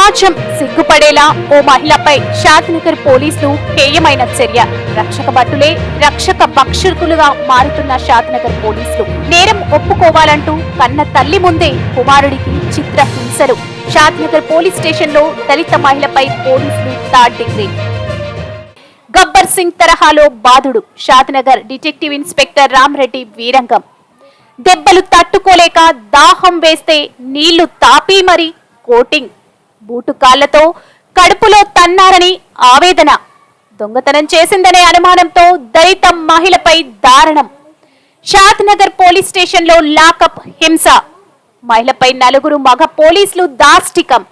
సమాజం సిగ్గుపడేలా ఓ మహిళపై షాద్నగర్ పోలీసులు హేయమైన చర్య. రక్షక భటులే రక్షక భక్షకులుగా మారుతున్న షాద్నగర్ పోలీసులు. నేరం ఒప్పుకోవాలంటూ కన్న తల్లి ముందే కుమారుడికి చిత్ర హింసలు షాద్నగర్ పోలీస్ స్టేషన్లో దళిత మహిళపై పోలీసులు థర్డ్ డిగ్రీ. గబ్బర్ సింగ్ తరహాలో బాధుడు షాద్నగర్ డిటెక్టివ్ ఇన్స్పెక్టర్ రామ్రెడ్డి వీరంగం. దెబ్బలు తట్టుకోలేక దాహం వేస్తే నీళ్ళు తాపి మరి కోటింగ్. బూటుకాళ్ళతో కడుపులో తన్నారని ఆవేదన. దొంగతనం చేసిందనే అనుమానంతో దళిత మహిళపై దారుణం. షాద్నగర్ పోలీస్ స్టేషన్లో లాకప్ హింస. మహిళపై నలుగురు మగ పోలీసులు దాష్టికం.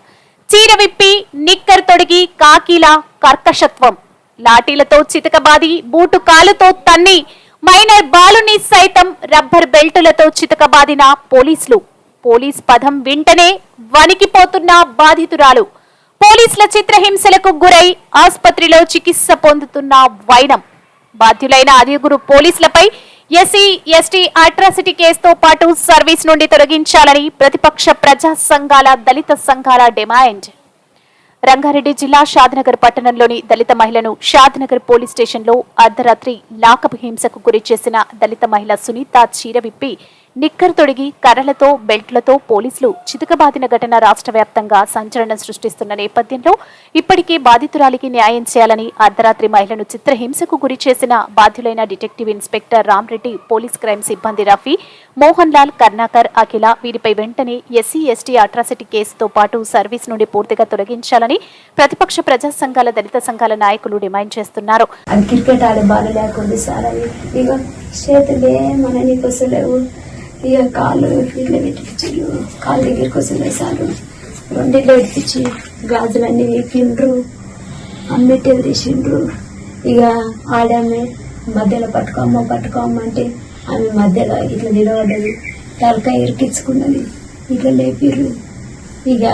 చీర విప్పి నిక్కర్ తొడిగి కాకీలా కర్కశత్వం. లాఠీలతో చితకబాది బూటు కాలుతో తన్ని మైనర్ బాలుని సైతం రబ్బర్ బెల్టులతో చితకబాదిన పోలీసులు. పోలీస్ పదం వింటనే వణికిపోతున్న బాధితురాలు. పోలీసుల చిత్రహింసలకు గురై ఆసుపత్రిలో చికిత్స పొందుతున్న వైనం. బాధ్యులైన ఐదుగురు పోలీసులపై ఎస్సీ ఎస్టీ అట్రాసిటీ కేసుతో పాటు సర్వీస్ నుండి తొలగించాలని ప్రతిపక్ష ప్రజా సంఘాల దళిత సంఘాల డిమాండ్. రంగారెడ్డి జిల్లా షాద్నగర్ పట్టణంలోని దళిత మహిళను షాద్నగర్ పోలీస్ స్టేషన్లో అర్ధరాత్రి లాకప్ హింసకు గురి చేసిన దళిత మహిళ సునీత చీర విప్పి నిక్కర్ తొడిగి కర్రలతో బెల్ట్లతో పోలీసులు చితకబాదిన ఘటన రాష్ట్ర వ్యాప్తంగా సంచలనం సృష్టిస్తున్న నేపథ్యంలో ఇప్పటికే బాధితురాలికి న్యాయం చేయాలని అర్ధరాత్రి మహిళను చిత్రహింసకు గురి చేసిన బాధ్యులైన detective inspector Ramreddy police crime సిబ్బంది రఫీ మోహన్ లాల్ కర్ణాకర్ అఖిల వీరిపై వెంటనే ఎస్సీ ఎస్టీ అట్రాసిటీ కేసుతో పాటు సర్వీస్ నుండి పూర్తిగా తొలగించాలని ప్రతిపక్ష ప్రజా సంఘాల దళిత సంఘాల నాయకులు డిమాండ్ చేస్తున్నారు. క్రికెట్ ఆడే లేకుండా సార్ ఇక చేతులే మన నీకు వస్తలేవు ఇక కాళ్ళు ఇట్లా పెట్టించారు కాళ్ళ దగ్గరికి వస్తలేదు సార్ రెండిట్లో పెట్టించి గాజులన్నీ వేపిండ్రు. అమ్మెట్టెలు తీసిండ్రు. ఇక ఆడామె మధ్యలో పట్టుకోమ్మ పట్టుకోమ్మ అంటే ఆమె మధ్యలో ఇట్లా నిలబడ్డది. తలకాయ ఇరికించుకున్నది. ఇట్లా లేపిర్రు. ఇక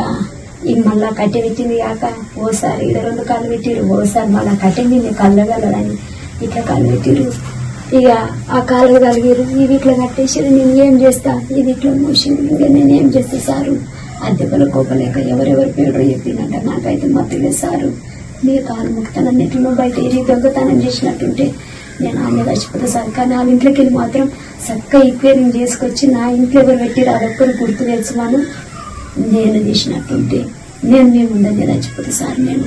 ఈ మళ్ళా కట్టె పెట్టింది కాక ఓసారి ఇక్కడ రెండు కాళ్ళు పెట్టిరు ఓసారి మళ్ళా కట్టింది నేను కళ్ళగలడని ఇట్లా కాళ్ళు పెట్టిరు ఇక ఆ కాళ్ళు కలిగిరు ఇవి ఇట్లా కట్టేసారు నేను ఏం చేస్తా? ఇది ఇట్లా మూసింది. ఇంకా నేను ఏం చేస్తా సారు? అద్దెపల కోపలేక ఎవరెవరి పేరు చెప్పిందంట నాకైతే మత్తులేదు సారు. మీ కాలు ముక్తానని ఎట్లా బయట ఏరి దొంగతనం చేసినట్టుంటే నేను ఆమె చచ్చిపోతా సార్ కానీ వాళ్ళ ఇంట్లోకి వెళ్ళి మాత్రం చక్కగా ఈక్వేరింగ్ చేసుకొచ్చి నా ఇంట్లో ఎవరు పెట్టిరు అదొక్కరు గుర్తు తెలుసుమాను. నేను చేసినట్టుంటే నేను మీ ముందంగా చచ్చిపోతా సార్ నేను.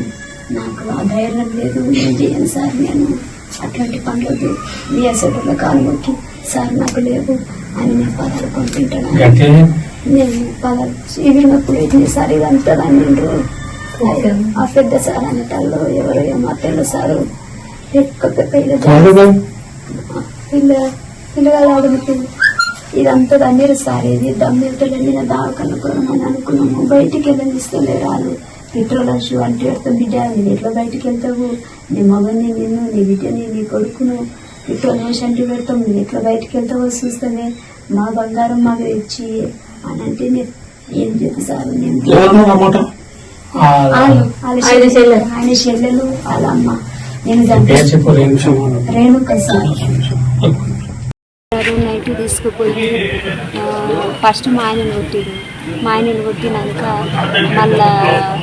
నాకు ఆ ధైర్యం లేదు. నేను చేయను సార్ నేను? అట్లాంటి పనులు మీ అసలు కాలు మొక్కి సార్ నాకు లేవు. అని నేను పదాలు కొనుక్కుంటాను గట్టి? నేను పదాలు ఎగిరినప్పుడు ఇది సార్ ఇదంతా అన్నిండ్రు ఆ పెద్ద సార్ అనేటాళ్ళు ఎవరు ఏమో తెల్ల సారు. పిల్ల ఇదంతా దన్నీరు సార్ ఇది దమ్మితో నేను దావకనుకున్నామని అనుకున్నాము. బయటికి వెళ్ళనిస్తలేరు వాళ్ళు. పెట్రోల్ షూ అంటే పెడతాం బిడ్డ నేను ఎట్లా బయటికి వెళ్తావు? నీ మగని నిన్ను నీ బిడ్డని నీ కొడుకును పెట్రోల్ వేసి అంటే పెడతాం. నువ్వు ఎట్లా బయటికి వెళ్తావో చూస్తానే. మా బంగారం మాకు ఇచ్చి అని అంటే నేను ఏం చెప్పి సార్? నేను ఆయన చెల్లెలు వాళ్ళ అమ్మ. నేను రేణుక సార్. నైట్ తీసుకుపోయి ఫస్ట్ మా ఆయనను కొట్టిరు మా ఆయనను కొట్టినాక మళ్ళా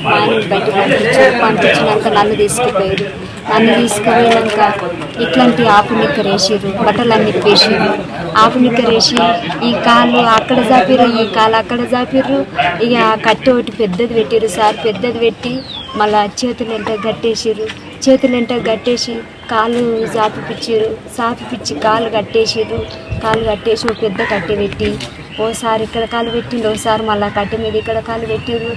మా ఆయనను పంపించారు. పంపించినాక నన్ను తీసుకుపోయారు. నన్ను తీసుకుపోయినాక ఇట్లాంటి ఆపు నిక్కర్ వేసిర్రు బట్టలన్నీ వేసిర్రు ఆపు నిక్కర్ వేసి ఈ కాలు అక్కడ జాపిర్రు ఈ కాలు అక్కడ జాపిర్రు ఇక కట్టె ఒకటి పెద్దది పెట్టిర్రు సార్. పెద్దది పెట్టి మళ్ళా చేతులు ఎంట గట్టేసిర్రు చేతులు ఎంట గట్టేసి కాళ్ళు జాపిపిచ్చిర్రు సాపిపిచ్చి కాలు కట్టేసిర్రు. కాళ్ళు కట్టేసి ఒక పెద్ద కట్టె పెట్టి ఓసారి ఇక్కడ కాలు పెట్టిండు ఓసారి మళ్ళీ కట్టె మీద ఇక్కడ కాలు పెట్టిండు.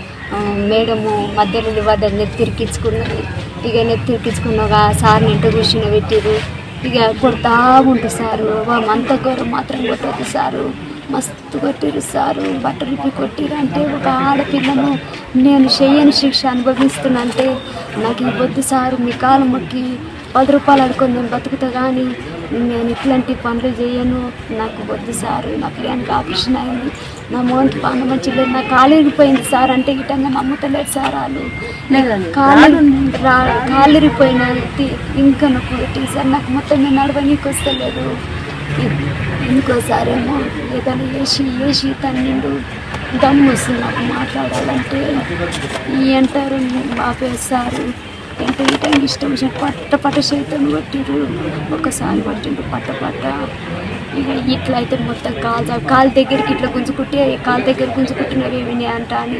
మేడము మధ్యలో వద్ద నెత్తిరికించుకున్నది ఇక నెత్తిరికించుకున్నాక సార్ నింట కూర్చుని పెట్టిరు ఇక కొడతా ఉంటుంది సారు అంత ఘోరం మాత్రం కొట్టదు సారు. మస్తు కొట్టిరు సారు బట్టలు ఇప్పి కొట్టిరు అంటే ఒక ఆడపిల్లను నేను చెయ్యని శిక్ష అనుభవిస్తున్నా అంటే నాకు ఈ వద్దు సారు మీ కాలు మొక్కి పది రూపాయలు అనుకొని నేను బతుకుతా కానీ నేను ఇట్లాంటి పనులు చేయను. నాకు వద్దు సారు. నా పిల్లానికి ఆపరేషన్ అయింది. నా మోంటి పాన మంచిగా నా కాలు ఇరిగిపోయింది సార్. అంటే గిట్టంగా నమ్ముతలేదు సార్ వాళ్ళు. కాలు కాలు ఇరిగిపోయిన ఇంకా నాకు సార్. నాకు మొత్తం నేను నడవనీకి వస్తలేదు. ఇంకోసారేమో ఏదైనా వేసి వేసి తన్నిండు. దమ్ము వస్తుంది నాకు మాట్లాడాలంటే. ఈ అంటారు ఆపేస్తారు ఇంకా ఈ టైం ఇష్టం వచ్చిన పట్ట పట్ట చేతులు పట్టిరు ఒకసారి పట్టిండు పట్ట పట్ట. ఇక ఇట్లా అయితే మొత్తం కాలు కాలు దగ్గరికి ఇట్లా గుంజుకుంటే కాలు దగ్గర గుంజుకుంటున్నవి ఏమి అంట అని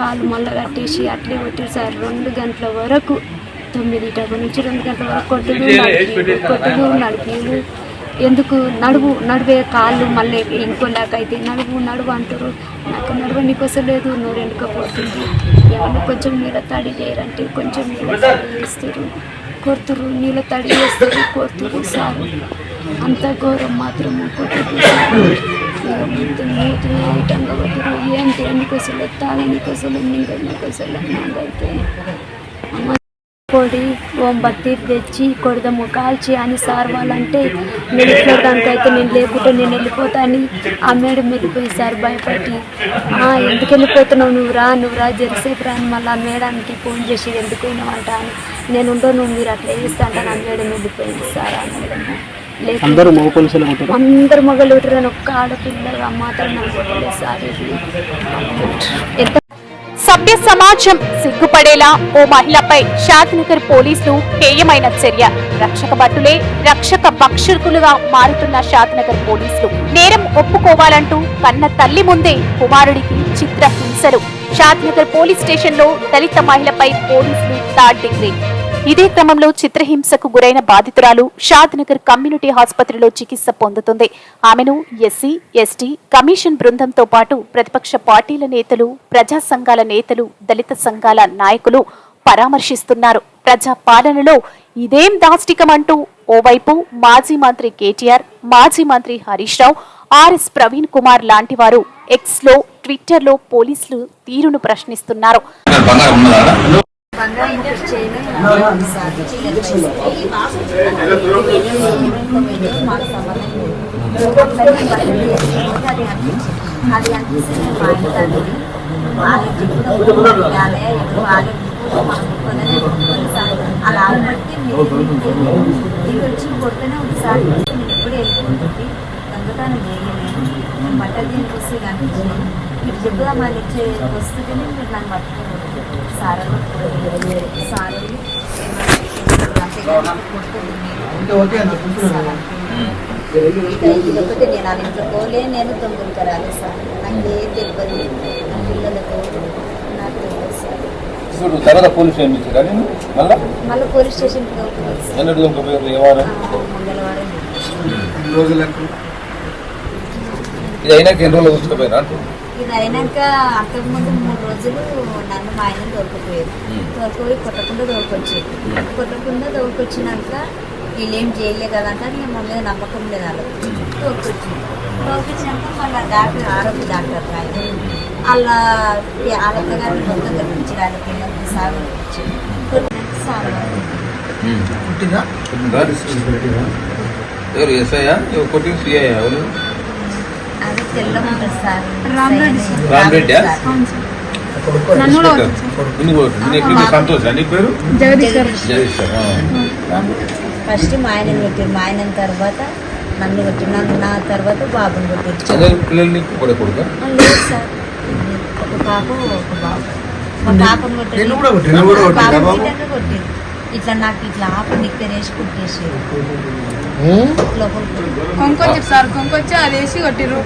కాలు మళ్ళీ కట్టేసి అట్లే కొట్టారు సార్ రెండు గంటల వరకు తొమ్మిది డబ్బు నుంచి రెండు గంటల వరకు కొట్టుడు నడిపేడు కొట్టుడు నడిపేడు. ఎందుకు నడువు నడువే కాళ్ళు మళ్ళీ ఇంకోలాగైతే నడువు నడువు అంటారు. నాకు నడువు నీకోసం లేదు నోరు ఎండుకపోతుంది. ఏమన్నా కొంచెం నీళ్ళ తడి చేయరంటే కొంచెం నీళ్ళ తడి చేస్తారు. కొడుతురు నీళ్ళ తడి చేస్తారు కొడుతురు సారు. అంత ఘోరం మాత్రం కొట్టుడు ఐటంగా ఏంటి? నీకోసలు తాగా నీకోసలు నింగ నీకోసలు నాకైతే పొడి ఓం బత్తి తెచ్చి కొడదాము కాల్చి అని సార్ వాళ్ళంటే నేను దానికైతే నేను లేకుంటే నేను వెళ్ళిపోతా అని ఆ మేడం వెళ్ళిపోయి సార్ భయపడి "ఆ, ఎందుకు వెళ్ళిపోతున్నావు? నువ్వు రా నువ్వు రా జరసేపు రా అని మళ్ళీ ఆ మేడానికి ఫోన్ చేసి ఎందుకు పోయినావంట అని నేను ఉండో నువ్వు మీరు అట్లా చేస్తా అంటే నా మేడం వెళ్ళిపోయింది సార్ ఆ మేడం అందరూ మగ పోలీసులు అందరు మొగలు అని ఒక్క ఆడపిల్లగా మాత్రం నాకు సార్ ఎంత సభ్య సమాజం సిగ్గుపడేలా ఓ మహిళపై షాద్నగర్ పోలీసులు హేయమైన చర్య. రక్షక భటులే రక్షక భక్షకులుగా మారుతున్న షాద్నగర్ పోలీసులు. నేరం ఒప్పుకోవాలంటూ కన్న తల్లి ముందే కుమారుడికి చిత్ర హింసలు షాద్నగర్ పోలీస్ స్టేషన్లో దళిత మహిళపై పోలీసులు థర్డ్ డిగ్రీ. ఇదే క్రమంలో చిత్రహింసకు గురైన బాధితురాలు షాద్నగర్ కమ్యూనిటీ ఆసుపత్రిలో చికిత్స పొందుతుంది. ఆమెను ఎస్సీ ఎస్టీ కమిషన్ బృందంతో పాటు ప్రతిపక్ష పార్టీల నేతలు ప్రజా సంఘాల నేతలు దళిత సంఘాల నాయకులు పరామర్శిస్తున్నారు. ప్రజా పాలనలో ఇదేం దాష్టికమంటూ ఓవైపు మాజీ మంత్రి కేటీఆర్ మాజీ మంత్రి హరీష్ రావు ఆర్ఎస్ ప్రవీణ్ కుమార్ లాంటి వారు ఎక్స్లో ట్విట్టర్లో పోలీసులు తీరును ప్రశ్నిస్తున్నారు బంగారం ఉన్నదా బంగారం ఒకటి చేయను మాకు సంబంధం లేదు అది అనిపిస్తే నేను మా ఇంటి తండ్రి వాళ్ళకి అలా బట్టి వచ్చి కొట్టనే ఉంది సార్ నేను ఎప్పుడు వెళ్ళిపోతుంది దొంగతనం నేను బట్టలు దీనికి వస్తే కానీ మీరు చెప్పుదామని ఇచ్చే వస్తుంటేనే మీరు నన్ను పట్టుకోలేదు సార్ సార్ ఇదొకటి నేను ఆ ఇంట్లో పోలే నేను తొమ్మిదికి రాలేదు? సార్ నాకు ఏం తెలియదు నా పిల్లలతో నాకు తెలియదు సార్ ఇప్పుడు తర్వాత పోలీస్ స్టేషన్ ఇచ్చారా నేను మళ్ళా మళ్ళీ పోలీస్ పేరు ఏ వారం? మంగళవారం. ఇది అయినాక ఎన్ని రోజులు తీసుకుపోయినా ఇది అయినాక అంతకుముందు మూడు రోజులు నన్ను మా ఆయన దొరికిపోయారు దొరికిపోయి కొట్టకుండా దొరికొచ్చేది కొట్టకుండా దొరికొచ్చినాక వీళ్ళేం చేయలే కదంటే నేను మా మీద నమ్మకం లేదు వాళ్ళకి దొరికొచ్చింది దొరికొచ్చినాక మళ్ళీ డాక్టర్ ఆరోగ్య డాక్టర్ ఆయన. వాళ్ళ వాళ్ళ గారిని మొత్తం తెప్పించి వాళ్ళ పిల్లలకి సాగు సాగు. ఎవరు ఎస్ఐయా ఎవరు కొట్టి సిఐ ఎవరు? అది తెల్లగా ఉంటుంది సార్. సంతోష్? పేరు? జగదీష్. ఫస్ట్ మా ఆయన కొట్టారు మా ఆయన తర్వాత నన్ను కొట్టి నన్ను నా తర్వాత బాబుని కొట్టించారు లేదు సార్. ఒక పాప ఒక బాబు. మా పాపను? కొట్టింది. ఇట్లా నాకు ఇట్లా ఆప నిక్కరేసి కుట్టేసి. కొంకొచ్చారు సార్ కొంకొచ్చి అది వేసి కొట్టిర్రు.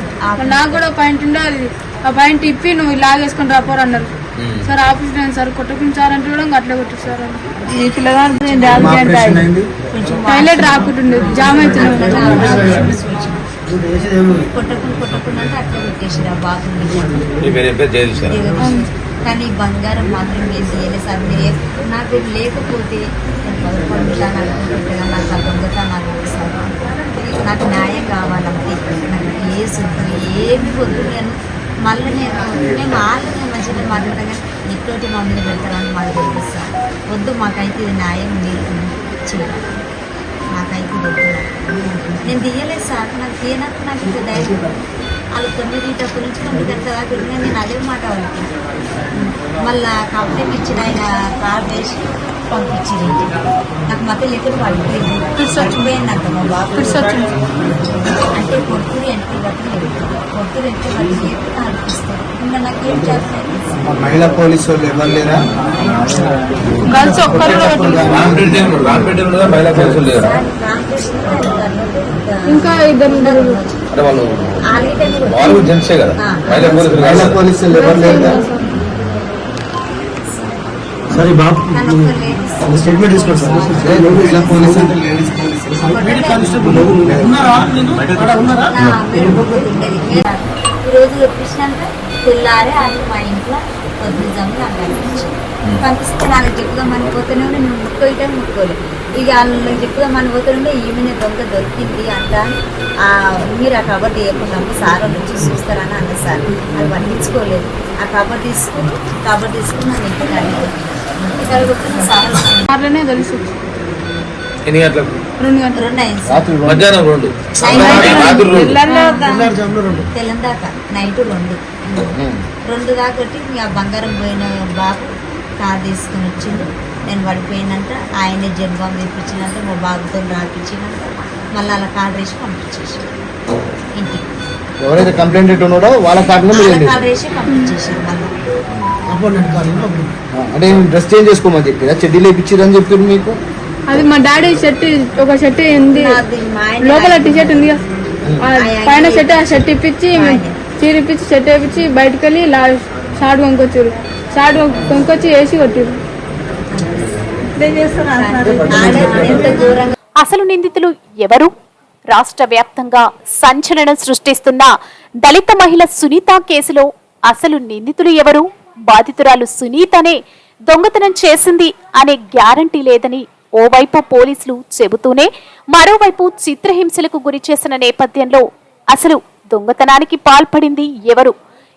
నాకు కూడా పాయింట్ ఉండే అది ఆ పాయింట్ ఇప్పి నువ్వు లాగేసుకొని రాపోరు అన్నారు. సార్ ఆఫీస్ నేను సార్ కొట్టుకుని సార్ అంటే కూడా అట్లా కొట్టారు సార్. ఈ పిల్లగాడు ఆపరేషన్ టాయిలెట్ రాకుంటుండే జామ్ అవుతున్నాడు కొట్టకుండా కొట్టకుండా అంటే అట్లా కొట్టేసి ఆ కానీ బంగారం మాత్రం మీరు చేయలేదు సార్ మీరు నాకు లేకపోతే నేను పదకొండుతాను అనుకుంటున్నా నాకు ఆ దొంగతనాలు సార్ నాకు న్యాయం కావాలంటే నాకు ఏ సుద్దు ఏమి వద్దు నేను. మళ్ళీ నేను మేము వాళ్ళని మంచిగా మాట్లాడతాను కానీ మమ్మల్ని పెడతానని మాకు తెలుసు. సార్ వద్దు మాకైతే ఇది న్యాయం మీరు చేయాలి నాకైతే వద్దు. నేను తీయలేదు సార్. నాకు తీయనప్పుడు నాకు ఇంత ధైర్యం. వాళ్ళు తొమ్మిది తప్పు నుంచి తొమ్మిది గంటల దాకా నేను అదే మాట వాళ్ళకి మళ్ళా కంప్లైంట్ ఇచ్చిన ఆయన కాల్ చేసి పంపించారు ఇంటికి నాకు మత లెక్కలు పడిపోయింది చచ్చిపోయింది అంట మా బాబు. అంటే కొడుకురు వెనక్కి పట్టలేదు కొడుకురు వెనక్కి పట్టలేదు అనిపిస్తారు ఇంకా నాకు ఏం చేస్తాను మహిళా పోలీసు వాళ్ళు ఎవరు లేరా? రామకృష్ణ ఇంకా ఇద్దరు అంటే వాళ్ళు వాళ్ళు జెంట్సే కదా. మహిళా పోలీసులు మహిళా. పోలీసులు ఎవరు సరే బాబు. స్టేట్మెంట్ తీసుకోండి సార్. మహిళా పోలీసు? ఉండేది. ఈరోజు తెప్పించినాక తెల్లారే అది మా ఇంట్లో పొద్దున్న జమ్ములు అక్కడ పంపిస్తే నాకు చెప్పుదామని పోతేనే ఉండే. నేను ముక్కోయితే ముక్కోలేదు ఇక వాళ్ళకి చెప్పుదామని పోతుండే ఈమెనే దొంగ దొరికింది అంట. ఆ మీరు ఆ కబర్ తీయకుండా సార్ వాళ్ళు వచ్చి చూస్తారని అన్న సార్. అది పట్టించుకోలేదు. ఆ కబర్ తీసుకుని కబర్ తీసుకుని నన్ను ఇంటికి అడిగాను ఇక్కడ కూర్చొని సార్ వాళ్ళనే తెలుసు ఎన్ని గంటలకు? రెండు గంటలు రెండు అయింది సార్. మధ్యాహ్నం రెండు. నైట్ రెండు. నైట్ రెండు. రెండు దాకొట్టి ఆ బంగారం పోయిన బాబు కార్ తీసుకుని వచ్చిండు. నేను పడిపోయినంత ఆయనే జన్మం తెప్పించినంత మా బాబుతో రాపించినంత మళ్ళీ అలా కార్ వేసి పంపించేసి ఇంటికి ఎవరైతే కంప్లైంట్ ఇటు ఉన్నాడో వాళ్ళ కాకుండా మీరు అలా వెళ్ళండి. కార్ వేసి పంపించేసారు మళ్ళీ. అంటే డ్రెస్ చేంజ్ చేసుకోమని చెప్పి చెడ్డీలు వేయించారని చెప్పారు మీకు? అది మా డాడీ షర్ట్ ఒక షర్ట్ ఉంది. లోపల టీ షర్ట్ ఉంది. పైన షర్ట్ ఆ షర్ట్ ఇప్పించి ఆయన. చీర ఇప్పించి షర్ట్ వేపించి బయటకు వెళ్ళి లా షార్ట్ కొనుక్కొచ్చారు. షార్ట్ కొనుక్కొచ్చి వేసి కొట్టారు అసలు నిందితులు ఎవరు? రాష్ట్ర వ్యాప్తంగా సంచలనం సృష్టిస్తున్న దళిత మహిళ సునీత కేసులో అసలు నిందితులు ఎవరు? బాధితురాలు సునీతనే దొంగతనం చేసింది అనే గ్యారంటీ లేదని ఓవైపు పోలీసులు చెబుతూనే మరోవైపు చిత్రహింసలకు గురి చేసిన నేపథ్యంలో అసలు దొంగతనానికి పాల్పడింది ఎవరు?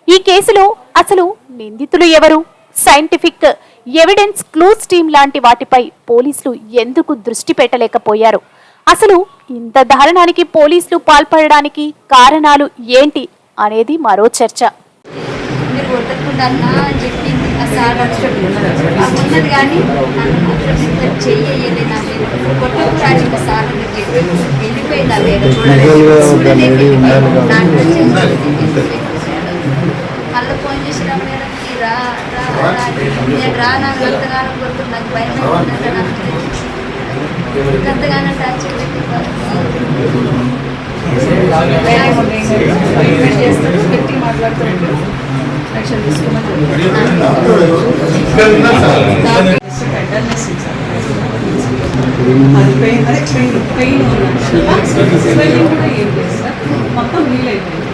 ఈ కేసులో అసలు నిందితులు ఎవరు? సైంటిఫిక్ ఎవిడెన్స్ క్లూస్ టీమ్ లాంటి వాటిపై పోలీసులు ఎందుకు దృష్టి పెట్టలేకపోయారు? అసలు ఇంత దారుణానికి పోలీసులు పాల్పడడానికి కారణాలు ఏంటి అనేది మరో చర్చ. కానీ సార్ మళ్ళీ ఫోన్ చేసి రా నేను రా నాకు ఎంతగానో నాకు భయం ఎంతగానో టార్చర్ పెట్టి అది పెయిన్ అదే పెయిన్ పెయిన్ స్వెల్లింగ్ కూడా ఏం లేదు సార్ మొత్తం వీలైపోయింది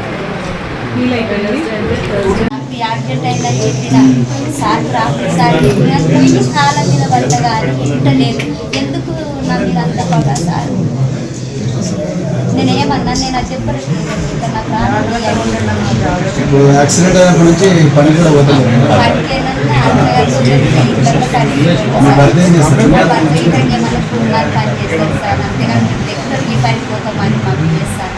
వీలైపోయింది యాక్సిడెంట్ అయిందని చెప్పిన సార్ రాత్రి సార్ చెప్పిన పోయి కాళ్ళ మీద పడ్డ కానీ ఇంటలేదు ఎందుకు నా మీద అంత పడ్డా సార్? నేనేమన్నా నేను అది చెప్పలేదు ఇప్పుడు యాక్సిడెంట్ అయినప్పటి నుంచి పని కూడా పోతుంది మీ భర్త ఏం చేస్తారు? పని సార్? అంతేగాని రెగ్యులర్ ఈ పని పోతామని మాకు చేస్తారు?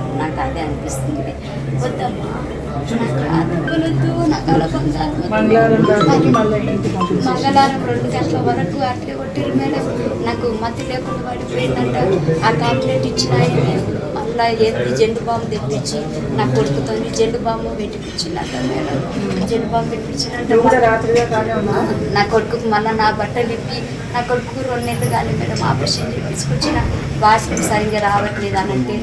నాకు అదే అనిపిస్తుంది. వద్దమ్మా నాకు అదుపులొద్దు నాకు అలా బంగారం వద్దు. మంగళవారం రెండు గంటల వరకు అట్లే కొట్టిరు మేడం. నాకు మతి లేకుండా పడిపోయిందంట. ఆ కంప్లైంట్ ఇచ్చిన మళ్ళా ఏంది జెండు బాంబు తెప్పించి నా కొడుకుతో జెండు బాంబు పెట్టిపించిందంట మేడం. జెండు బాంబు పెట్టించినంట నా కొడుకుకు మళ్ళీ నా బట్టలు ఇప్పి నా కొడుకు రెండు నెలలు కానీ మేడం ఆపరేషన్ చేయించుకొచ్చిన. భాషకు సరిగ్గా రావట్లేదు అని అంటే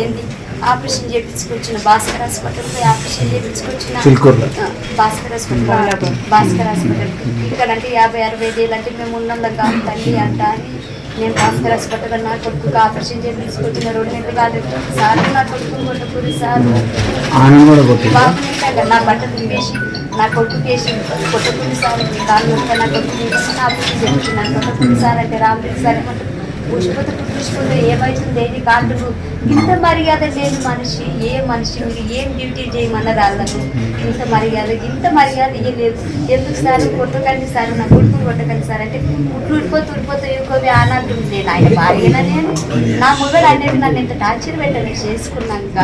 ఏంది? ఆపరేషన్ చేయించుకొచ్చిన భాస్కర్ హాస్పిటల్ పోయి ఆపరేషన్ చేయించుకొచ్చిన భాస్కర్ హాస్పిటల్ భాస్కర్ హాస్పిటల్ ఇక్కడ అంటే యాభై అరవై వేలు అంటే మేము ఉన్నందుకు కాదు తల్లి అంట అని. నేను భాస్కర్ హాస్పిటల్ నా కొడుకు ఆపరేషన్ చేయించుకొచ్చిన రెండు నెలలు కాలేదు. సార్ నా కొడుకు కొట్టుకుని సార్. నా బట్టలు తిప్పేసి నా కొడుకు కేసి కొట్టుకుని సార్. కాళ్ళు నా కొడుకు వేసి ఆపరేషన్ చేయించున్నాను కొట్టుకుని సార్ అంటే రామరెడ్డి సార్ ఏమంటారు పుష్పత చూసుకుంటే ఏమవుతుంది ఏది కాళ్ళు ఇంత మర్యాద లేని మనిషి ఏ మనిషి మీరు ఏం డ్యూటీ చేయమన్న వాళ్ళను ఇంత మర్యాద ఇంత మర్యాద ఇయ్యలేదు ఎందుకు సార్? కొట్టకండి సార్ నా కొడుకు కొట్టకండి సార్ అంటే ఉట్లు ఉడిపోతూ ఉడిపోతూ ఇంకోవి ఆనందం నేను ఆయన భార్యనా నేను నా మొగడు అనేది నన్ను ఇంత టార్చర్ పెట్టాను చేసుకున్నాక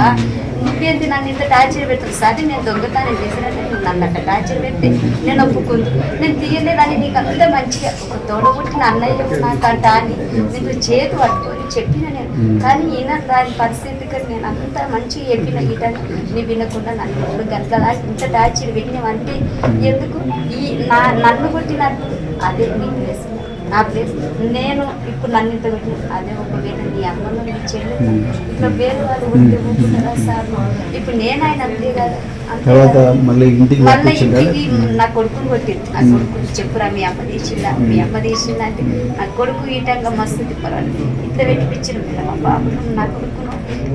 నువ్వేంటి నన్ను ఇంత టార్చర్ పెట్టదు సార్ నేను దొంగతనం చేసినట్టే నువ్వు నన్ను అట్లా టార్చర్ పెట్టి నేను ఒప్పుకుంది నేను తీయలేదని నీకు అంత మంచిగా ఒక తోడబుట్టిన అన్నయ్య నాకంట అని. నీకు చేతి పట్టుకొని చెప్పిన నేను. కానీ ఈయన దాని పరిస్థితికి నేను అంత మంచిగా చెప్పిన ఈట నీ వినకుండా నన్ను ఇప్పుడు గంటల ఇంత టార్చర్ పెట్టినవంటే ఎందుకు? ఈ నా నన్ను కొట్టినట్టు. అదే నీ ప్లేస్ నా ప్లేస్. నేను ఇప్పుడు నన్ను ఇంత అదే ఒకవేళ నీ అమ్మను నీ చెల్లి ఇట్లా వేరే వాళ్ళు ఉంటే ఊరుకుంటారా సార్? ఇప్పుడు నేను ఆయన అంతే కదా. తర్వాత కదా. మళ్ళీ ఇంటికి మళ్ళీ పంపించిందా? ఇంటికి నా కొడుకుని కొట్టింది. నా కొడుకు చెప్పురా మీ అమ్మ తీసిందా? మీ అమ్మ తీసిందా అంటే నా కొడుకు ఈటంగా మస్తు తిప్పరాడు. ఇట్లా పెట్టిపించిన మేడం. మా బాబును నా కొడుకును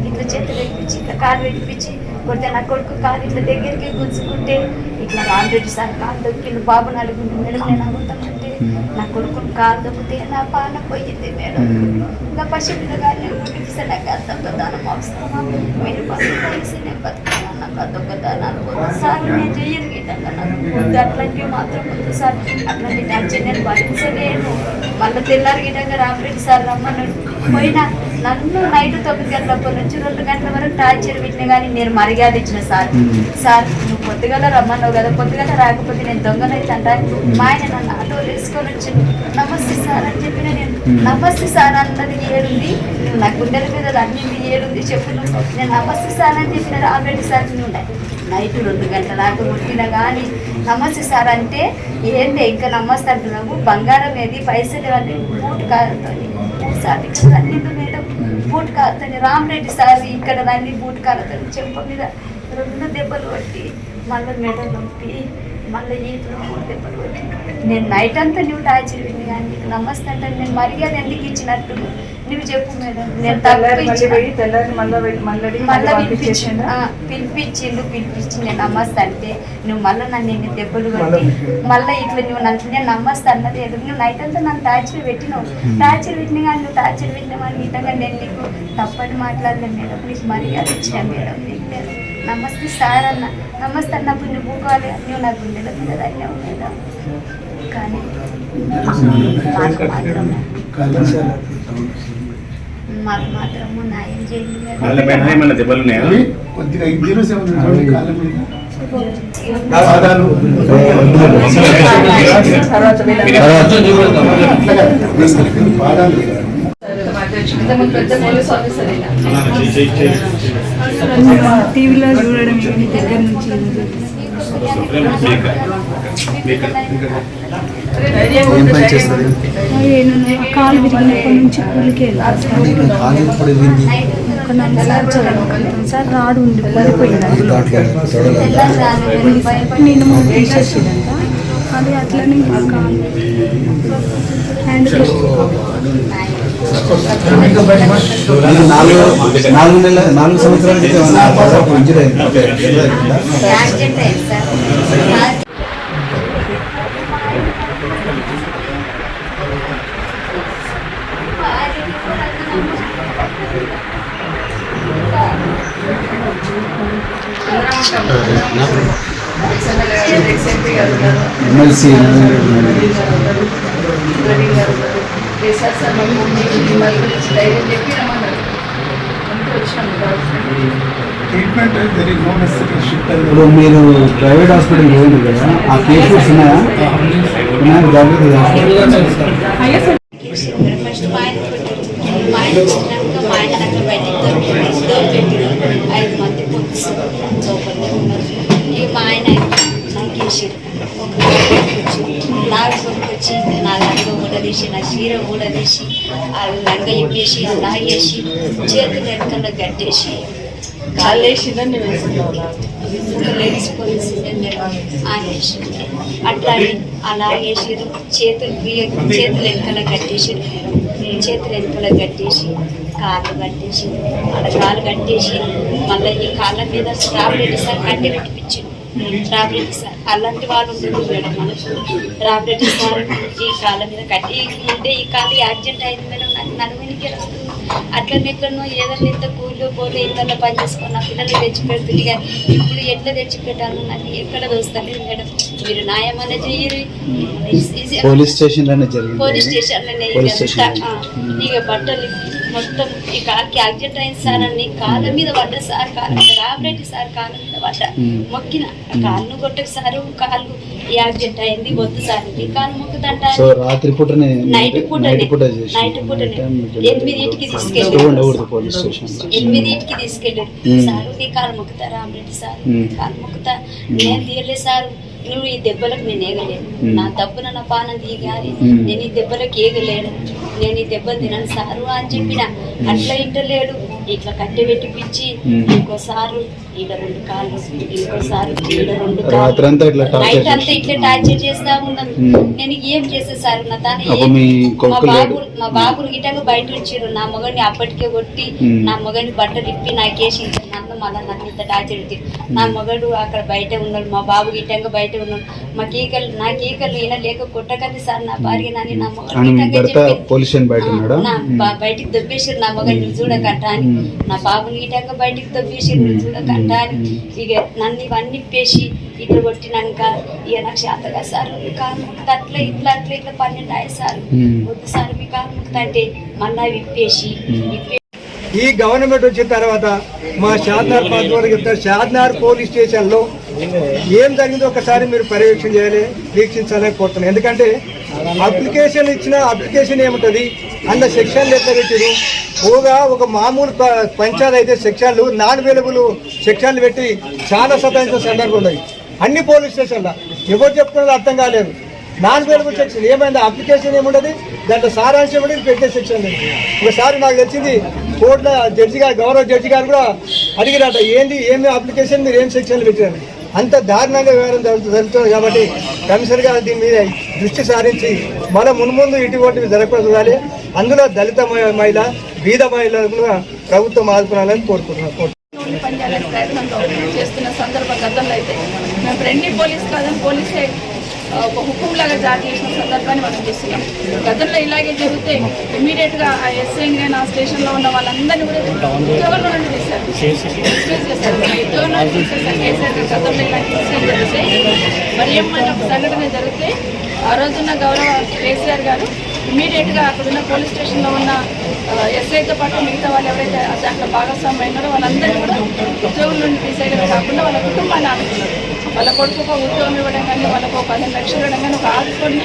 ఇట్లా చేతి పెట్టించి ఇట్లా కాలు పెట్టించి కొడితే నా కొడుకు కాలు ఇట్లా దగ్గరికి గుంజుకుంటే ఇట్లా రామరెడ్డి సార్ కాలు దొక్కిండు బాబు మేడం నేను అడుగుతానంటే నా కొడుకుని కాలు దొక్కితే నా పాన పోయింది మేడం ఇంకా పసిపిల్లగానే ఊరికి నాకు అర్థం దానం అవసరమా మీరు కలిసి నేను బతుకున్నాను నాకు వద్దు సార్ నేను చెయ్యను గిట్టంగా నాకు అట్లాంటివి మాత్రం వద్దు సార్ అట్లాంటి టెన్షన్ నేను భరించలేను మళ్ళీ తెల్లారి గిట్టంగా రామరెడ్డి సార్ రమ్మన్నాడు పోయినా నన్ను నైట్ తొమ్మిది గంటల నుంచి రెండు గంటల వరకు టార్చర్ పెట్టిన కానీ నేను మర్యాద ఇచ్చిన సార్ సార్ నువ్వు పొద్దుగల రమ్మన్నావు కదా పొద్దుగల రాకపోతే నేను దొంగనైతే అంట మా ఆయన నన్ను తీసుకొని వచ్చి నమస్తే సార్ అని చెప్పిన నేను నమస్తే సార్ అన్నది ఏడుంది. నా గుండెల మీద అన్నింది ఏడుంది చెప్పు నువ్వు నేను నమస్తే సార్ అని చెప్పిన ఆల్రెడీ సార్ నువ్వు నైట్ రెండు గంటల దాకా కొట్టిన కానీ నమస్తే సార్ అంటే ఏంటి ఇంకా నమస్తే అంటున్నావు? బంగారం ఏది? పైసలు అన్నీ బూట్ కారుతో సాటిక్స్ అన్ని మేడం బూట్ కారుతాని. రామరెడ్డి సార్ ఇక్కడ రండి బూట్ కారుతాని. చెంప మీద రెండు దెబ్బలు కొట్టి మళ్ళీ మెడ నొప్పి. మళ్ళీ కొట్టి నేను నైట్ అంతా నువ్వు టార్చర్ విని కానీ నీకు నమస్తే అంటే నేను మర్యాద ఎందుకు ఇచ్చినట్టు నువ్వు చెప్పు మేడం. నేను మళ్ళీ పిలిపించిండు. ఆ, పిలిపించిండు పిలిపించి నేను నమస్తే అంటే నువ్వు మళ్ళీ నన్ను ఎన్ని దెబ్బలు కొట్టి మళ్ళీ ఇట్లా నువ్వు నన్ను నేను నమస్తే అన్నది ఎందుకు నువ్వు నైట్ అంతా నన్ను టార్చర్ పెట్టినావు. టార్చర్ పెట్టినా కానీ నువ్వు టార్చర్ పెట్టినావు నీటంగా నేను నీకు తప్పని మాట్లాడలేదు మేడం. నీకు మర్యాద ఇచ్చిన మేడం. నీకు నేను నమస్తే సార్ అన్న. నమస్తే అన్నప్పుడు నువ్వు పోవాలి నువ్వు నా గుండెల మీద ధన్యం కానీ మాకు మాత్రం మాకు మాత్రము న్యాయం చేయండి కొద్దిగా సెవెన్ కాలం మీద. పాదాలు. పెద్ద పోలీస్ ఆఫీసర్ టీవీలో చూడడం దగ్గర నుంచి ఏం పని చేస్తుంది? కాలు విరిగినప్పటి నుంచి కూలికి కాలు ఇప్పుడు ఒక నాలుగు సార్లు చదవగలుగుతాం సార్ రాడు ఉండి పడిపోయింది నేను తీసేసిందంట అది అట్లనే హ్యాండ్ నాలుగు నాలుగు నెలల నాలుగు సంవత్సరాల క్రితం నా పాపకు ఇంజరీ అయింది ఇంజరీ అయిందా? యాక్సిడెంట్ అయింది sir MLC treatment very no necessary shift ఇప్పుడు మీరు ప్రైవేట్ హాస్పిటల్ పోయింది కదా ఆ కేసెస్ ఉన్నాయా? ఉన్నాయా? జాగ్రత్త ఫస్ట్ డోర్ ఐదు మంది ఉన్నారు మా ఆయన నాకు ఒక కొనుక్కొచ్చి నా లంగ ఊడదీసి నా చీర ఊడదీసి ఆ లంగ ఇప్పేసి లాగేసి చేతులు వెనకాల గట్టేసి కాళ్ళు వేసిందని ఒక లేడీస్ పోలీస్ ఆనేసింది అట్లా అని అలా వేసిరు చేతులు చేతులు వెనకాల కట్టేసిరు చేతులు వెనకాల కట్టేసి కాళ్ళు కట్టేసి ఆడ కాళ్ళు కట్టేసి మళ్ళీ ఈ కాళ్ళ మీద స్టాప్ పెట్టి సార్ కట్టి పెట్టిపించింది అలాంటి వాళ్ళు ఉంటుంది మేడం. మనకు రాబరెడ్డి సార్ ఈ కాళ్ళ మీద కట్టి ఉంటే ఈ కాలు యాక్సిడెంట్ అయింది మేడం. నాకు నలుగురికి వస్తుంది. అట్లా ఎట్లనో ఏదైనా ఇంత కూలి పోలే ఇళ్ళల్లో పని చేసుకున్న పిల్లలు తెచ్చి పెడుతుంది కానీ ఇప్పుడు ఎట్లా తెచ్చి పెట్టాను నాకు ఎక్కడ దోస్తలేదు మేడం. మీరు న్యాయమనే చెయ్యరు. పోలీస్ స్టేషన్లోనే పోలీస్ స్టేషన్ ఇక ఇక బట్టలు మొత్తం ఈ కాలుకి యాక్సిడెంట్ అయింది సార్ అని కాళ్ళ మీద పడ్డ సార్ కాళ్ళ మీద రాబరెడ్డి సార్ కాళ్ళ మీద పడ్డ. మొక్కిన. కాళ్ళు కొట్టకు సారు కాళ్ళు యాక్సిడెంట్ అయింది వద్దు సార్ ఈ కాళ్ళు మొక్కుదంట సో రాత్రి పూట నైట్ పూట నైట్ పూట ఎనిమిదింటికి తీసుకెళ్ళి ఎనిమిదింటికి తీసుకెళ్ళారు. సారు. నీ కాలు మొక్కుతా రామరెడ్డి సార్. కాలు మొక్కుతా. నేను తీయలే సారు. నువ్వు ఈ దెబ్బలకు నేను ఏగలేను. నా దెబ్బన నా పానం దిగాలి. నేను ఈ దెబ్బలకు ఏగలేను. నేను ఈ దెబ్బలు తినను సారు అని చెప్పిన. అట్లా ఇంటలేడు. ఇట్లా కట్టె పెట్టిపిచ్చి మ్మ్. ఇంకోసారి ఈడ రెండు కాళ్ళు ఇంకోసారి ఈడ రెండు ఇట్లా టార్చర్ నైట్ అంతా చేసి- ఇట్లా టార్చర్ చేస్తా ఉన్నాను. నేను ఏం చేసే సార్? నా తాను మీ బాబు మా బాబుని గిట్టంగా బయట ఉంచారు నా మగని అప్పటికే కొట్టి. నా మగని బట్టలు ఇప్పి నాకేసి నన్ను మళ్ళీ నన్ను ఇంత టార్చర్ పెట్టి నా మగడు అక్కడ బయట ఉన్నాడు మా బాబు గిట్టంగా బయట ఉన్నాడు. మా కీకలు నా కీకలు ఈయన లేక కొట్టకండి సార్ నా భార్య నన్ను నా మగడు బయటికి దొబ్బేసారు నా మగని నువ్వు చూడకంట అని. నా బాబుని గిట్టంగా బయటికి దొబ్బేసారు నువ్వు చూడకంట అని. ఇక నన్ను ఇవన్నీ ఇప్పేసి ఇట్లా కొట్టినాక ఇక నాకు శాతగా సార్ మీ కాలు ముక్త అట్లా ఇట్లా అట్లా ఇట్లా పన్నెండు అయ్యి సార్. వద్దు సార్ మీ కాలు ముక్త అంటే మళ్ళా విప్పేసి విప్పే ఈ గవర్నమెంట్ వచ్చిన తర్వాత మా షాద్నార్ పాత్ర చెప్తారు షాద్నార్ పోలీస్ స్టేషన్లో ఏం జరిగిందో ఒకసారి మీరు పర్యవేక్షణ చేయాలి వీక్షించాలని కోరుతున్నాను. ఎందుకంటే అప్లికేషన్ ఇచ్చిన అప్లికేషన్ ఏముంటుంది? అన్న సెక్షన్లు ఎట్లా పెట్టారు? పోగా ఒక మామూలు ప- పంచాయతీ అయితే సెక్షన్లు నాన్ అవైలబుల్ సెక్షన్లు పెట్టి చాలా సతాయించిన సందర్భం ఉన్నాయి అన్ని పోలీస్ స్టేషన్లో. ఎవరు చెప్తున్నది అర్థం కాలేదు. నాన్ అవైలబుల్ సెక్షన్ ఏమైంది? అప్లికేషన్ ఏముండదు? దాంట్లో సారాంశం కూడా పెట్టే సెక్షన్ లేదు ఒకసారి నాకు తెలిసింది కోర్టులో జడ్జి గారు గౌరవ జడ్జి గారు కూడా అడిగిరాట ఏంది ఏమి అప్లికేషన్? మీరు ఏం సెక్షన్లు పెట్టారు అంత దారుణంగా వ్యవహారం జరుగుతుంది కాబట్టి కమిషనర్ గారు దీని మీద దృష్టి సారించి మన మున్ముందు ఇటువంటివి జరగకుండా చూడాలి. అందులో దళిత మహిళ బీద మహిళలను ప్రభుత్వం ఆదుకోవాలని కోరుకుంటున్నాను నుండి పనిచేయాలని చేస్తున్న సందర్భ గతంలో అయితే మేము ఫ్రెండ్లీ పోలీస్ కాదని పోలీసే ఒక హుకుం లాగా జారీ చేసిన సందర్భాన్ని మనం చూస్తున్నాం. గతంలో ఇలాగే జరిగితే ఇమీడియట్గా ఆ ఎస్ఐని కానీ ఆ స్టేషన్లో ఉన్న వాళ్ళందరినీ కూడా ఉద్యోగంలో నుండి తీశారు. Dismiss చేశారు. తీసేసారు కేసీఆర్ గతంలో ఇలాంటి ఇన్సిడెంట్ జరిగితే మరి ఏమైనా ఒక సంఘటన జరిగితే ఆ రోజున్న గౌరవ కేసీఆర్ గారు ఇమీడియట్గా అక్కడ ఉన్న పోలీస్ స్టేషన్లో ఉన్న ఎస్ఐతో పాటు మిగతా వాళ్ళు ఎవరైతే దాంట్లో భాగస్వామ్యం అయినారో వాళ్ళందరినీ కూడా ఉద్యోగుల నుండి తీసేయడం కాకుండా వాళ్ళ కుటుంబాన్ని ఆదుకున్నారు. వాళ్ళ కొడుకు ఒక ఉద్యోగం ఇవ్వడం కానీ వాళ్ళకు ఒక పదిహేను లక్షలు ఇవ్వడం కానీ ఒక ఆదుకొని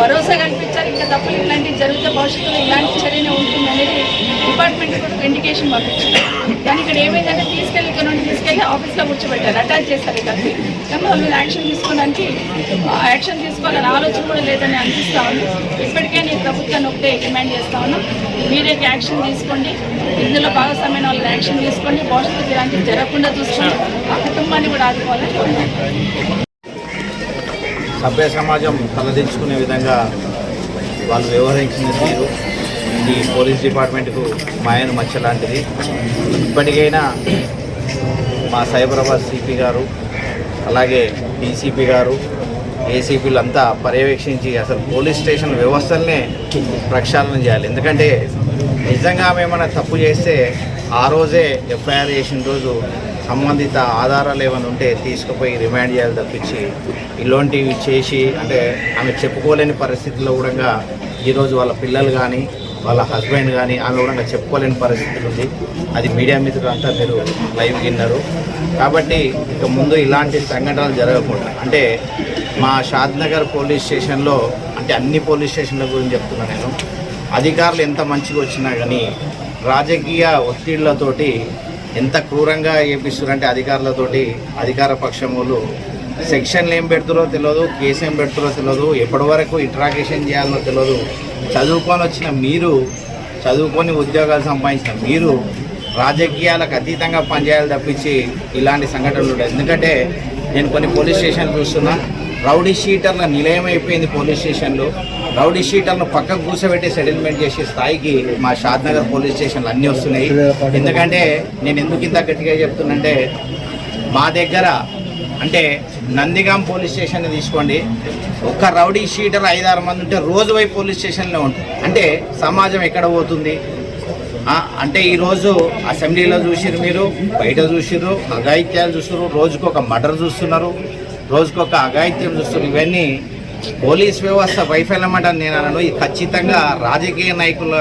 భరోసా కల్పించారు ఇంకా తప్పులు ఇలాంటివి జరిగితే భవిష్యత్తులో ఇలాంటి చర్యనే ఉంటుంది అనేది డిపార్ట్మెంట్ కూడా ఒక ఇండికేషన్ పంపించారు కానీ ఇక్కడ ఏమైందంటే తీసుకెళ్ళి ఇక్కడ నుండి తీసుకెళ్ళి ఆఫీస్లో కూర్చోబెట్టారు అటాచ్ చేస్తారు ఇక్కడ కానీ వాళ్ళ మీద యాక్షన్ తీసుకోవడానికి యాక్షన్ తీసుకోవాలని ఆలోచన కూడా లేదని అనిపిస్తా ఉంది. ఇప్పటికే నేను ప్రభుత్వాన్ని ఒకటే డిమాండ్ చేస్తా ఉన్నాం. మీరే యాక్షన్ తీసుకోండి. ఇందులో భాగస్వామ్యం వాళ్ళు యాక్షన్ తీసుకోండి. భవిష్యత్తు ఇలాంటివి జరగకుండా చూసుకోండి. ఆ కుటుంబాన్ని కూడా ఆదుకోవాలని సభ్య సమాజం తలదించుకునే విధంగా వాళ్ళు వ్యవహరించిన తీరు ఇది పోలీస్ డిపార్ట్మెంట్కు మాయను మచ్చ లాంటిది ఇప్పటికైనా మా సైబరాబాద్ సిపి గారు అలాగే డీసీపీ గారు ఏసీపీలు అంతా పర్యవేక్షించి అసలు పోలీస్ స్టేషన్ వ్యవస్థలనే ప్రక్షాళన చేయాలి. ఎందుకంటే నిజంగా ఆమె ఏమైనా తప్పు చేస్తే ఆ రోజే ఎఫ్ఐఆర్ చేసిన రోజు సంబంధిత ఆధారాలు ఏమైనా ఉంటే తీసుకుపోయి రిమాండ్ చేయాలి తప్పించి ఇలాంటివి చేసి అంటే ఆమె చెప్పుకోలేని పరిస్థితుల్లో కూడా ఈరోజు వాళ్ళ పిల్లలు కానీ వాళ్ళ హస్బెండ్ కానీ ఆమె కూడా చెప్పుకోలేని పరిస్థితులు ఉంది. అది మీడియా మిత్రులంతా మీరు లైవ్ విన్నారు. కాబట్టి ఇక ముందు ఇలాంటి సంఘటనలు జరగకుండా అంటే మా షాద్నగర్ పోలీస్ స్టేషన్లో అంటే అన్ని పోలీస్ స్టేషన్ల గురించి చెప్తున్నా నేను అధికారులు ఎంత మంచిగా వచ్చినా కానీ రాజకీయ ఒత్తిళ్ళతోటి ఎంత క్రూరంగా చేపిస్తున్నారంటే అధికారులతోటి అధికార పక్షం వాళ్ళు సెక్షన్లు ఏం పెడుతురో తెలియదు కేసు ఏం పెడుతురో తెలియదు ఎప్పటి వరకు ఇంట్రాగేషన్ చేయాలనో తెలియదు చదువుకొని వచ్చిన మీరు చదువుకొని ఉద్యోగాలు సంపాదించిన మీరు రాజకీయాలకు అతీతంగా పనిచేయాలి తప్పించి ఇలాంటి సంఘటనలు ఎందుకంటే నేను కొన్ని పోలీస్ స్టేషన్లు చూస్తున్నా రౌడీ షీటర్ల నిలయం అయిపోయింది పోలీస్ స్టేషన్లు. రౌడీ షీటర్ను పక్కకు కూర్చోబెట్టి సెటిల్మెంట్ చేసే స్థాయికి మా షాద్నగర్ పోలీస్ స్టేషన్లు అన్నీ వస్తున్నాయి. ఎందుకంటే నేను ఎందుకు ఇంత గట్టిగా చెప్తున్నంటే మా దగ్గర అంటే నందిగాం పోలీస్ స్టేషన్ తీసుకోండి. ఒక్క రౌడీ షీటర్ ఐదారు మంది ఉంటే రోజు పోయి పోలీస్ స్టేషన్లో ఉంటుంది అంటే సమాజం ఎక్కడ పోతుంది? అంటే ఈరోజు అసెంబ్లీలో చూసిరు మీరు బయట చూసిరు అఘాయిత్యాలు చూస్తున్నారు రోజుకు ఒక మర్డర్ చూస్తున్నారు రోజుకొక అఘాయిత్యం చూస్తున్నారు. ఇవన్నీ పోలీస్ వ్యవస్థ వైఫల్యం అంటే నేను అనను. ఇది ఖచ్చితంగా రాజకీయ నాయకుల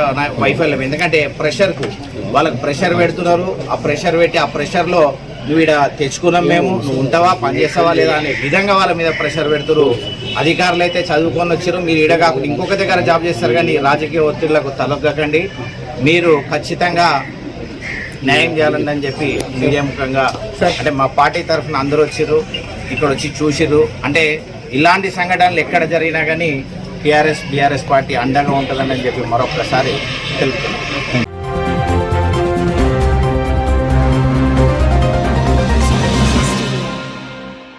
వైఫల్యం. ఎందుకంటే ప్రెషర్కు వాళ్ళకు ప్రెషర్ పెడుతున్నారు. ఆ ప్రెషర్ పెట్టి ఆ ప్రెషర్లో నువ్వు ఇక్కడ తెచ్చుకున్నాం మేము నువ్వు ఉంటావా పని చేస్తావా లేదా అనే విధంగా వాళ్ళ మీద ప్రెషర్ పెడుతున్నారు అధికారులు అయితే చదువుకొని వచ్చారు మీరు ఈడ కాకుండా ఇంకొక దగ్గర జాబ్ చేస్తారు కానీ రాజకీయ ఒత్తిళ్ళకు తలొగ్గకండి. మీరు ఖచ్చితంగా న్యాయం చేయాలని అని చెప్పి మీడియా ముఖంగా అంటే మా పార్టీ తరఫున అందరూ వచ్చిర్రు ఇక్కడ వచ్చి చూసిర్రు. అంటే ఇలాంటి సంఘటనలు ఎక్కడ జరిగినా కానీ టీఆర్ఎస్ బీఆర్ఎస్ పార్టీ అండగా ఉంటుందని చెప్పి మరొకసారి తెలుపుతున్నాం.